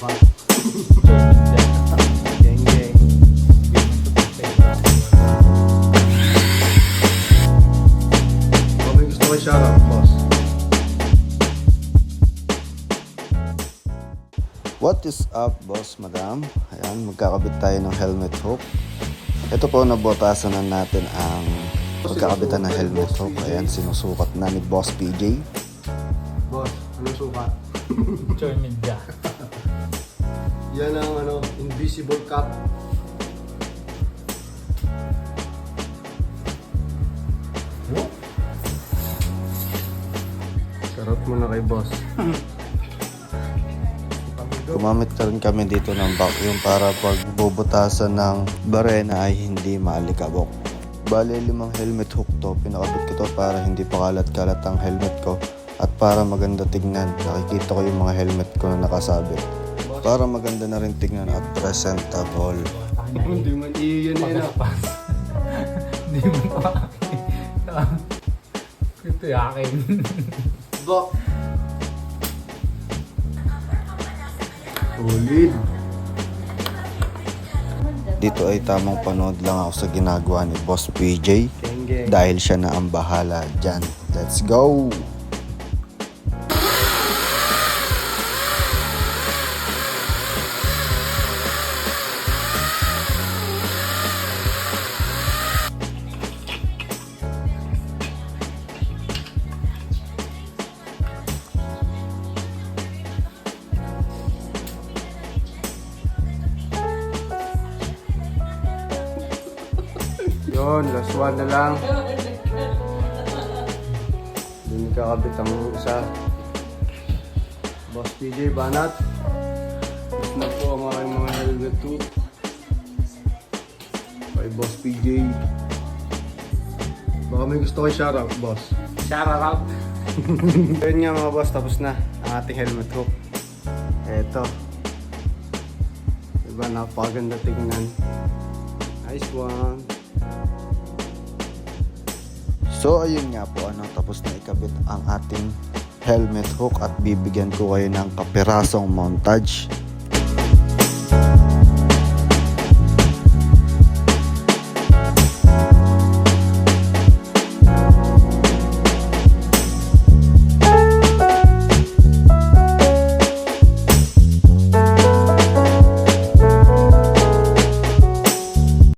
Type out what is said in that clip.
What is up, boss, madam? Ayan, magkakabit tayo ng helmet hook. Ito po, nabotasan na natin ang pagkakabitan ng helmet hook. Ayan, sinusukat na ni Boss PJ. Boss, anong sukat? Joy Media. Yan ang ano, invisible cap. Sarap mo na kay boss. Gumamit ka rin kami dito ng vacuum para pag bubutasan ng barena ay hindi maalikabok. Bale, limang helmet hook to. Pinakabit ko to para hindi pa kalat-kalat ang helmet ko at para maganda tignan. Nakikita ko yung mga helmet ko na nakasabit. Para maganda na rin tignan at presentable. Hindi man iyan na yun. ah. Hindi mo pa. Ito yung akin. Bak. Solid. Dito ay tamang panood lang ako sa ginagawa ni Boss PJ dahil siya na ang bahala dyan. Let's go! Yun, last one na lang. Hindi kakabit ang isa. Boss PJ Banat. Ito na po ang aking mga helmet too. Kay Boss PJ. Baka may gusto kayo shoutout, boss. Shout out. Ayun nga mga boss, tapos na ang ating helmet hook. Eto. Diba, napakaganda tingnan. Nice one. So ayun nga po ano tapos na ikabit ang ating helmet hook at bibigyan ko kayo ng kapirasong montage